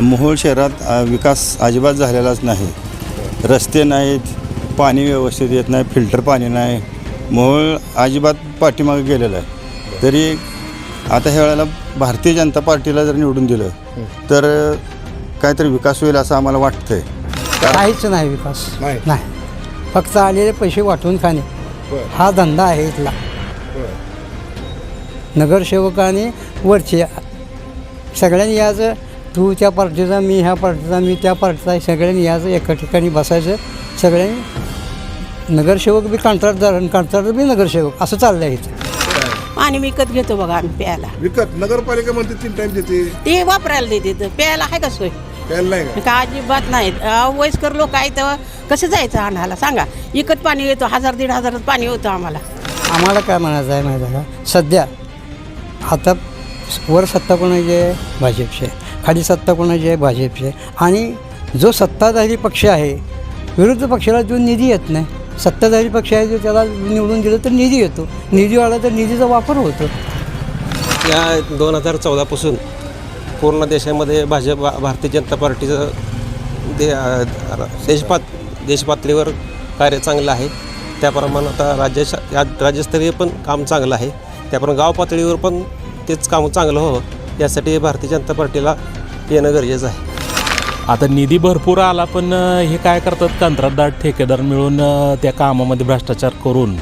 मोहोळ शहरात अ, विकास अजिबात झालेलाच नाही. रस्ते नाहीत पाणी व्यवस्थित येत नाही फिल्टर पाणी नाही. मोहोळ अजिबात पाठीमागे गेलेलं आहे. तरी आता ह्या वेळेला भारतीय जनता पार्टीला जर निवडून दिलं तर अ, काहीतरी विकास होईल असं आम्हाला वाटतंय. काहीच नाही विकास. नाही. नाही. फक्त आलेले पैसे वाटून खाणे. बरं. हा धंदा आहे इथला. बरं. नगरसेवक आणि वरचे सगळ्यांनी याचं तू त्या पार्टीचा मी ह्या पार्टीचा मी त्या पार्टीचा सगळ्यांनी याचं एका ठिकाणी बसायचं. सगळ्यांनी नगरसेवक बी कंत्राटदार आणि कंत्राटदार बी नगरसेवक असं चाललं आहे इथं. पाणी विकत घेतो बघा आम्ही प्यायला. विकत? नगरपालिका म्हणते तीन टाइम देते. ते वापरायला देते तर प्यायला आहे का सोय? प्यायला नाही का? का अजिबात नाही. अं, वयस्कर लोक आहे तेव्हा कसं जायचं आणायला? सांगा. विकत पाणी येतो हजार दीड हजारात पाणी होतं आम्हाला. आम्हाला काय म्हणायचं आहे माहिती आहे का? सध्या आता वर सत्ता कोणाची आहे? भाजपची आहे. खाली सत्ता कोणाची आहे? भाजपची आहे. आणि जो सत्ताधारी पक्ष आहे विरुद्ध पक्षाला जो निधी येत नाही सत्ताधारी पक्ष आहे जो त्याला निवडून दिलं तर निधी येतो. निधी आला तर निधीचा वापर होतो. या दोन हजार चौदापासून पूर्ण देशामध्ये भाजप भारतीय जनता पार्टीचं दे देशपात देशपातळीवर कार्य चांगलं आहे. त्याप्रमाणे आता राज्य या राज्यस्तरीय पण काम चांगलं आहे. त्याप्रमाणे गाव पातळीवर पण तेच काम चांगलं हो यासाठी भारतीय जनता पार्टीला येणं गरजेचं आहे. आता निधी भरपूर आला पण हे काय करतात? कंत्राटदार ठेकेदार मिळून त्या कामामध्ये भ्रष्टाचार करून.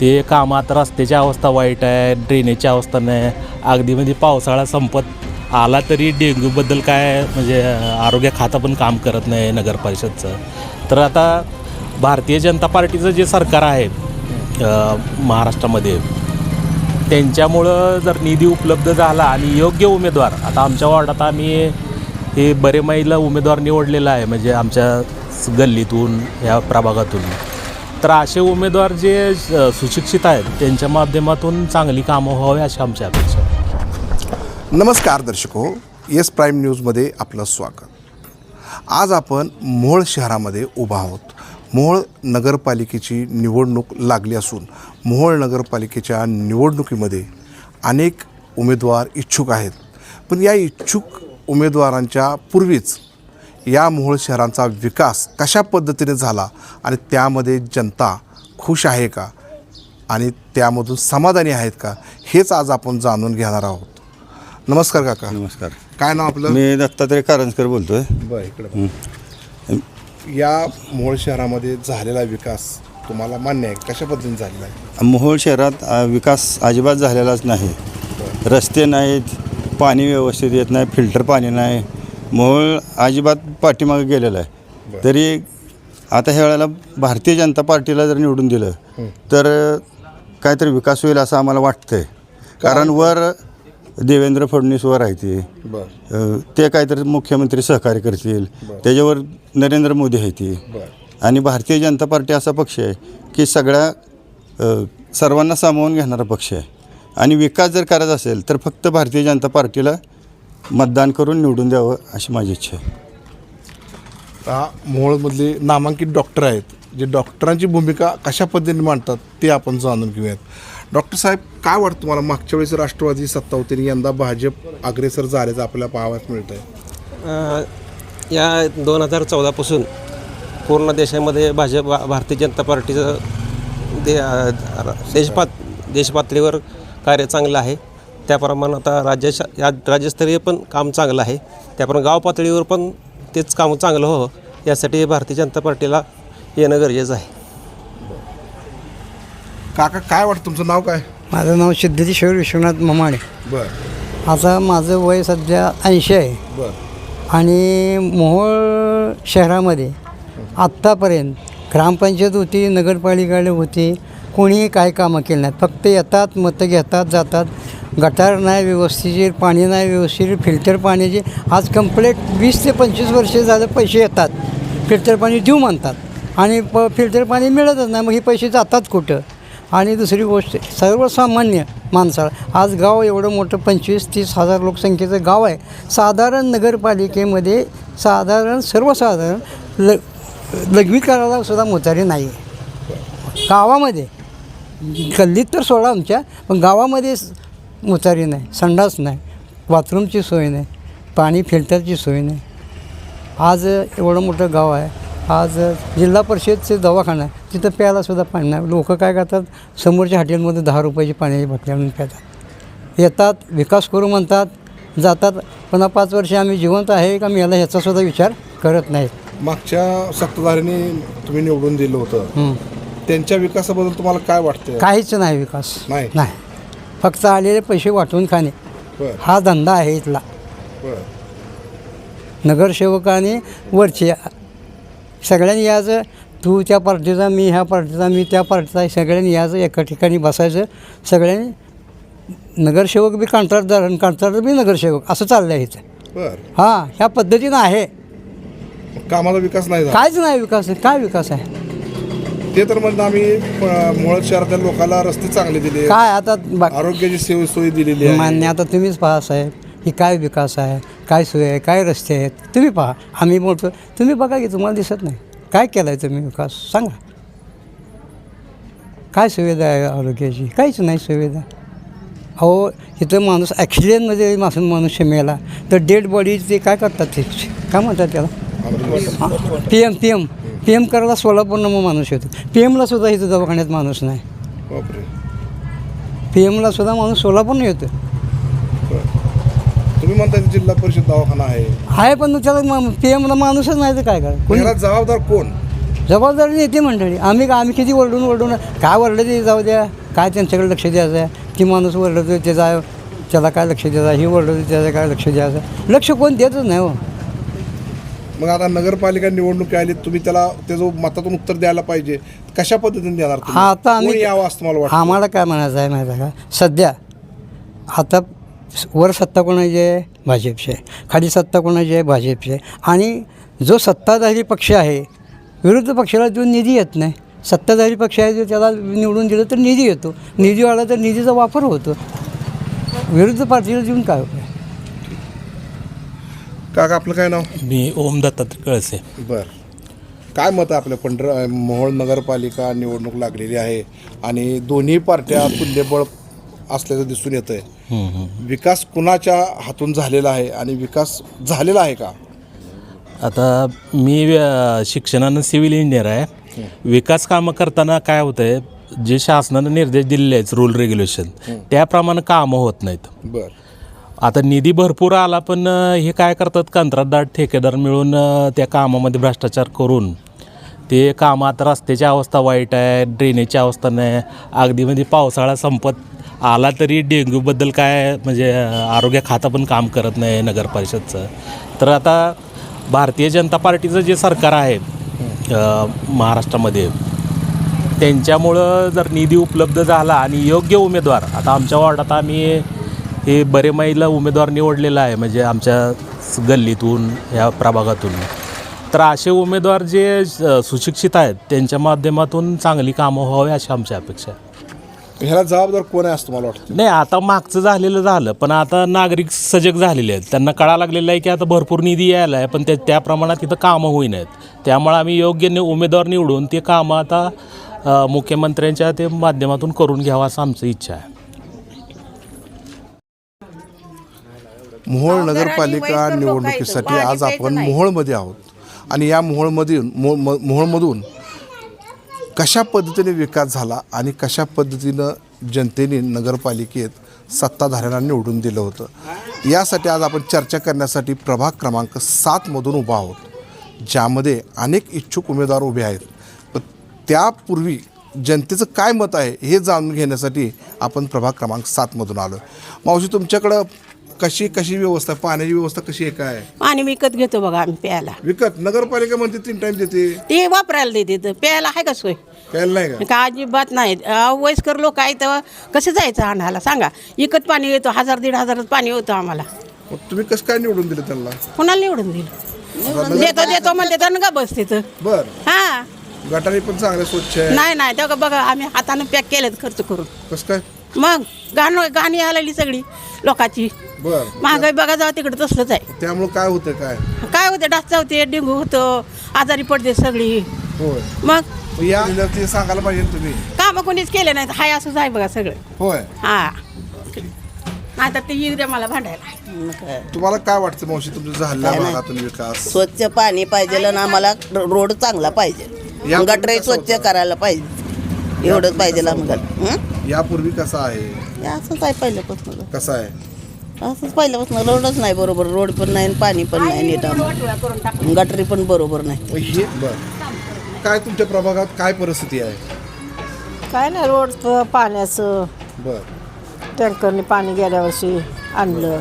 ते कामात रस्त्याची अवस्था वाईट आहे ड्रेनेजची अवस्था नाही. अगदी म्हणजे पावसाळा संपत आला तरी डेंग्यूबद्दल काय म्हणजे आरोग्य खातं पण काम करत नाही नगर परिषदचं. तर आता भारतीय जनता पार्टीचं जे सरकार आहे महाराष्ट्रामध्ये त्यांच्यामुळं जर निधी उपलब्ध झाला आणि योग्य उमेदवार आता आमच्या वॉर्डात आम्ही हे बरेमाईला उमेदवार निवडलेला आहे म्हणजे आमच्या गल्लीतून ह्या प्रभागातून. तर असे उमेदवार जे सुशिक्षित आहेत त्यांच्या माध्यमातून चांगली कामं व्हावी अशी आमची अपेक्षा नमस्कार दर्शको येस प्राईम न्यूजमध्ये आपलं स्वागत. आज आपण मोहोळ शहरामध्ये उभा आहोत. मोहोळ नगरपालिकेची निवडणूक लागली असून मोहोळ नगरपालिकेच्या निवडणुकीमध्ये अनेक उमेदवार इच्छुक आहेत. पण या इच्छुक उमेदवारांच्या पूर्वीच या मोहोळ शहरांचा विकास कशा पद्धतीने झाला आणि त्यामध्ये जनता खुश आहे का? आणि त्यामधून समाधानी आहेत का? हेच आज आपण जाणून घेणार आहोत. नमस्कार काका. नमस्कार. काय नाव आपलं? मी दत्तात्रय कारंजकर बोलतोय. बरं इकडे या मोहोळ शहरामध्ये झालेला विकास तुम्हाला मान्य आहे? कशा पद्धतीने झालेला आहे? मोहोळ शहरात अ, विकास अजिबात झालेलाच नाही. रस्ते नाहीत पाणी व्यवस्थित येत नाही फिल्टर पाणी नाही. मोहोळ अजिबात पाठीमागे गेलेलं आहे. तरी आता ह्या वेळेला भारतीय जनता पार्टीला जर निवडून दिलं तर काहीतरी विकास होईल असं आम्हाला वाटतंय. कारण वर देवेंद्र फडणवीस वर आहे ते. बरं. अ, ते काहीतरी मुख्यमंत्री सहकार्य करतील. त्याच्यावर नरेंद्र मोदी आहे ती. बरं. आणि भारतीय जनता पार्टी असा पक्ष आहे की सगळ्या सर्वांना सामावून घेणारा पक्ष आहे. आणि विकास जर करायचा असेल तर फक्त भारतीय जनता पार्टीला मतदान करून निवडून द्यावं अशी माझी इच्छा आहे. आता मोहोळमधले नामांकित डॉक्टर आहेत जे डॉक्टरांची भूमिका कशा पद्धतीने मांडतात ते आपण जाणून घेऊयात. डॉक्टर साहेब काय वाटतं तुम्हाला? मागच्या वेळेस राष्ट्रवादी सत्ता होती आणि यंदा भाजप अग्रेसर झाल्याचं आपल्याला पाहावयास मिळतं आहे या दोन हजार चौदापासून पूर्ण देशामध्ये भाजप भारतीय जनता पार्टीचं दे देशपात देशपातळीवर कार्य चांगलं आहे. त्याप्रमाणे आता राज्य या राज्यस्तरीय पण काम चांगलं आहे. त्याप्रमाणे गाव पातळीवर पण तेच काम चांगलं व्हावं यासाठी भारतीय जनता पार्टीला येणं गरजेचं आहे. काका काय वाटतं तुमचं नाव काय? माझं नाव सिद्धेश्वर विश्वनाथ ममाणे बरं. आता माझं वय सध्या ऐंशी आहे. बरं. आणि मोहोळ शहरामध्ये आत्तापर्यंत ग्रामपंचायत होती नगरपालिका होती कोणीही काय कामं केली नाहीत. फक्त येतात मतं घेतात जातात. गटार नाही व्यवस्थित पाणी नाही व्यवस्थित फिल्टर पाण्याचे आज कंप्लेट वीस ते पंचवीस वर्ष झालं पैसे येतात. फिल्टर पाणी देऊ म्हणतात. आणि प फिल्टर पाणी मिळतच नाही मग हे पैसे जातात कुठं? आणि दुसरी गोष्ट सर्वसामान्य माणसाला आज गाव एवढं मोठं पंचवीस तीस हजार लोकसंख्येचं गाव आहे. साधारण नगरपालिकेमध्ये साधारण सर्वसाधारण ल लघवी करायला सुद्धा मोतारी नाही. आहे गावामध्ये गल्लीत तर सोडा आमच्या पण गावामध्ये मोचारी नाही संडास नाही बाथरूमची सोय नाही पाणी फिल्टरची सोय नाही. आज एवढं मोठं गाव आहे आज जिल्हा परिषदचे दवाखाना आहे तिथं प्यायलासुद्धा पाणी नाही. लोक काय करतात समोरच्या हॉटेलमध्ये दहा रुपयाची पाण्याची बाटली आणून पितात. येतात विकास करू म्हणतात जातात पुन्हा पाच वर्ष आम्ही जिवंत आहे का मी याला ह्याचासुद्धा विचार करत नाहीत मागच्या सत्ताधाऱ्यांनी तुम्ही निवडून दिलं होतं. त्यांच्या विकासाबद्दल तुम्हाला काय वाटतं काहीच नाही विकास. नाही. नाही. फक्त आलेले पैसे वाटून खाणे. बर. हा धंदा आहे इथला. बर. नगरसेवक आणि वरचे सगळ्यांनी यायचं तू त्या पार्टीचा मी ह्या पार्टीचा मी त्या पार्टीचा सगळ्यांनी यायचं एका ठिकाणी बसायचं. सगळ्यांनी नगरसेवक बी कंत्राटदार आणि कंत्राटदार बी नगरसेवक. असं चाललं आहे इथं. बर. हां ह्या पद्धतीनं आहे. कामाचा विकास नाही झाला. कायच नाही विकास आहे. काय विकास आहे? ते तर म्हणतात आम्ही मुळात शहरातल्या लोकांना रस्ते चांगले दिले काय आता बा- आरोग्याची सेवा सोयी दिलेली आहे. मान्य आता तुम्हीच पहा साहेब ही काय विकास आहे काय सोय आहे काय रस्ते आहेत. तुम्ही पहा. आम्ही बोलतो तुम्ही बघा की तुम्हाला दिसत नाही. काय केलं आहे तुम्ही विकास? सांगा. काय सुविधा आहे आरोग्याची? काहीच नाही सुविधा. अहो इथं माणूस ॲक्सिडेंटमध्ये माणूस मनुष्य मेला. तर डेड बॉडी ते काय करतात ते? काय म्हणतात त्याला? P M P M P M करायला सोलापूरनं मग माणूस येतो. पी एमला सुद्धा इथं दवाखान्यात माणूस नाही. पी एमला सुद्धा माणूस सोलापूरनं येतो. तुम्ही म्हणताय जिल्हा परिषद दवाखाना आहे. आहे पण त्याला पी एमला माणूसच नाही तर काय काय जबाबदार कोण? जबाबदारी नेते मंडळी. आम्ही आम्ही किती ओरडून ओरडून काय ओरडलं ते जाऊ द्या. काय त्यांच्याकडे लक्ष द्यायचं आहे ती माणूस ओरडतो त्याचा त्याला काय लक्ष द्यायचं ही ओरडतो त्याचं काय लक्ष द्यायचं लक्ष कोण देतच नाही हो. मग आता नगरपालिका निवडणूक आली तुम्ही त्याला त्याचं मतातून उत्तर द्यायला पाहिजे कशा पद्धतीने देणार तुम्ही? हा आता कोण आम्ही यावं असं मला वाटतं? आम्हाला काय म्हणायचं आहे माहिती आहे का? सध्या आता वर सत्ता कोणाची आहे? भाजपची आहे. खाली सत्ता कोणाची आहे? भाजपची आहे. आणि जो सत्ताधारी पक्ष आहे विरुद्ध पक्षाला जो निधी येत नाही सत्ताधारी पक्ष आहे जो त्याला निवडून दिलं तर निधी येतो. निधी आला तर निधीचा वापर होतो. विरुद्ध पार्टीला देऊन काय उपयोग? काका आपलं काय नाव? मी ओम दत्तात्रय कळसे. बर. काय मत आहे आपल्या पंढर मोहोळ नगरपालिका निवडणूक लागलेली आहे आणि दोन्ही पार्ट्या तुल्यबळ असल्याचं दिसून येतं आहे विकास कुणाच्या हातून झालेला आहे आणि विकास झालेला आहे का? आता मी अ, शिक्षणानं सिव्हिल इंजिनियर आहे. विकास कामं करताना काय होतं आहे जे शासनानं निर्देश दिलेले आहेत रूल रेग्युलेशन त्याप्रमाणे कामं होत नाहीत. बर. आता निधी भरपूर आला पण हे काय करतात कंत्राटदार ठेकेदार मिळून त्या कामामध्ये भ्रष्टाचार करून. ते कामं आता रस्त्याची अवस्था वाईट आहे ड्रेनेजची अवस्था नाही. अगदी म्हणजे पावसाळा संपत आला तरी डेंग्यूबद्दल काय म्हणजे आरोग्य खातं पण काम करत नाही नगर परिषदचं तर आता भारतीय जनता पार्टीचं जे सरकार आहे महाराष्ट्रामध्ये त्यांच्यामुळं जर निधी उपलब्ध झाला आणि योग्य उमेदवार आता आमच्या वॉर्डात आम्ही हे बरे महिला उमेदवार निवडलेला आहे म्हणजे आमच्या गल्लीतून ह्या प्रभागातून. तर असे उमेदवार जे सुशिक्षित आहेत त्यांच्या माध्यमातून चांगली कामं व्हावी अशी आमची अपेक्षा आहे. ह्याला जबाबदार कोण आहे असं मला वाटतं? नाही आता मागचं झालेलं झालं पण आता नागरिक सजग झालेले आहेत. त्यांना कळा लागलेलं आहे की आता भरपूर निधी यायला आहे पण ते त्या प्रमाणात तिथं कामं होईनात त्यामुळे आम्ही योग्य नि उमेदवार निवडून ते कामं आता अ, मुख्यमंत्र्यांच्या ते माध्यमातून करून घ्यावं असं आमची इच्छा आहे. मोहोळ नगरपालिका निवडणुकीसाठी आज आपण मोहोळमध्ये आहोत. आणि या मोहोळमधून मो मोहोळमधून कशा पद्धतीने विकास झाला आणि कशा पद्धतीनं जनतेने नगरपालिकेत सत्ताधाऱ्यांना निवडून दिलं होतं? यासाठी आज आपण चर्चा करण्यासाठी प्रभाग क्रमांक सातमधून उभा आहोत ज्यामध्ये अनेक इच्छुक उमेदवार उभे आहेत. पण त्यापूर्वी जनतेचं काय मत आहे हे जाणून घेण्यासाठी आपण प्रभाग क्रमांक सातमधून आलो मावशी तुमच्याकडं कशी कशी व्यवस्था पाण्याची व्यवस्था कशी आहे काय? पाणी विकत घेतो बघा आम्ही प्यायला. विकत? नगरपालिका म्हणते तीन टाइम देते. ते वापरायला देते तर प्यायला आहे का सोय? प्यायला नाही का? का अजिबात नाही. अहो, वयस्कर लोक आहे तेव्हा कसं जायचं आणायला? सांगा. विकत पाणी येतो हजार दीड हजारात पाणी होतं आम्हाला. मग तुम्ही कसं काय निवडून दिलं त्यांना? कुणाला निवडून दिलं? देतो देतो म्हणते तर का बस तिथं बर. हा. गटारी पण चांगले स्वच्छ आहे. नाही नाही तेव्हा बघा आम्ही हातानं पॅक केलेत खर्च करून. कसं काय? मग गाण गाणी आलेली सगळी लोकांची. बर. महागाई बघा जावं तिकडे तसलंच आहे. त्यामुळं काय होतं काय? काय होते डास होते डेंगू होतं आजारी पडते सगळी. होय. मग? मग या ते सांगायला पाहिजे ना तुम्ही. कामं कोणीच केले नाहीत. हाय असंच आहे बघा सगळं. होय. हा. नाही तर ते येऊ द्या मला भांडायला. तुम्हाला काय वाटतं मावशी? तुमच्या झालेल्या काय नाही. भागातून विकास. स्वच्छ पाणी पाहिजे आणि आम्हाला रोड चांगला पाहिजे. यापूर्वी गटरे कसं स्वच्छ? करायला पाहिजे. एवढंच पाहिजे आम्हाला हं? यापूर्वी कसा आहे? असंच आहे पहिल्यापासून. कसा आहे? असंच पहिल्यापासून रोडच नाही बरोबर. रोड पण नाही आणि पाणी पण नाही नीट आम्हाला. गटरी पण बरोबर नाही. मग हे बर. काय तुमच्या प्रभागात काय परिस्थिती आहे? काय नाही रोड पाण्याचं. बर. टँकरने पाणी गेल्या वर्षी आणलं.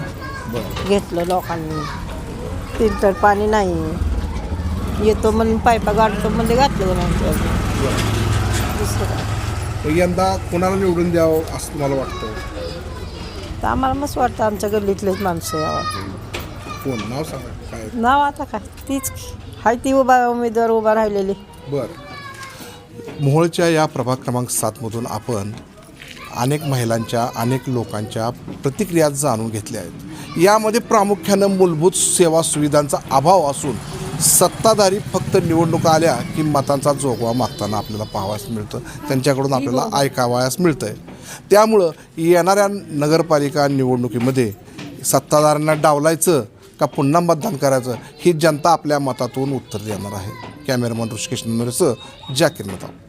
बर. घेतलं लोकांनी. फिल्टर पाणी नाही. येतो म्हणून पायपा गाडतो म्हणजे घातलं नाही. मग यंदा कोणाला निवडून द्यावं असं तुम्हाला वाटतं तर आम्हाला मस्त वाटतं आमच्या गल्लीतलेच माणसं यावं. कोण? नाव सांगा. काय? नाव आता काय? तीच हाय ती उभा उमेदवार उभा राहिलेली. बर. मोहोळच्या या प्रभाग क्रमांक सातमधून आपण अनेक महिलांच्या अनेक लोकांच्या प्रतिक्रिया जाणून घेतल्या आहेत. यामध्ये प्रामुख्यानं मूलभूत सेवा सुविधांचा अभाव असून सत्ताधारी फक्त निवडणुका आल्या की मतांचा जोगवा मागताना आपल्याला पाहावयास मिळतं. त्यांच्याकडून आपल्याला ऐकावयास मिळतं आहे त्यामुळं येणाऱ्या नगरपालिका निवडणुकीमध्ये सत्ताधाऱ्यांना डावलायचं का पुन्हा मतदान करायचं ही जनता आपल्या मतातून उत्तर देणार आहे. कॅमेरामन ऋषिकेश नंदुरेसह जाकीर मताव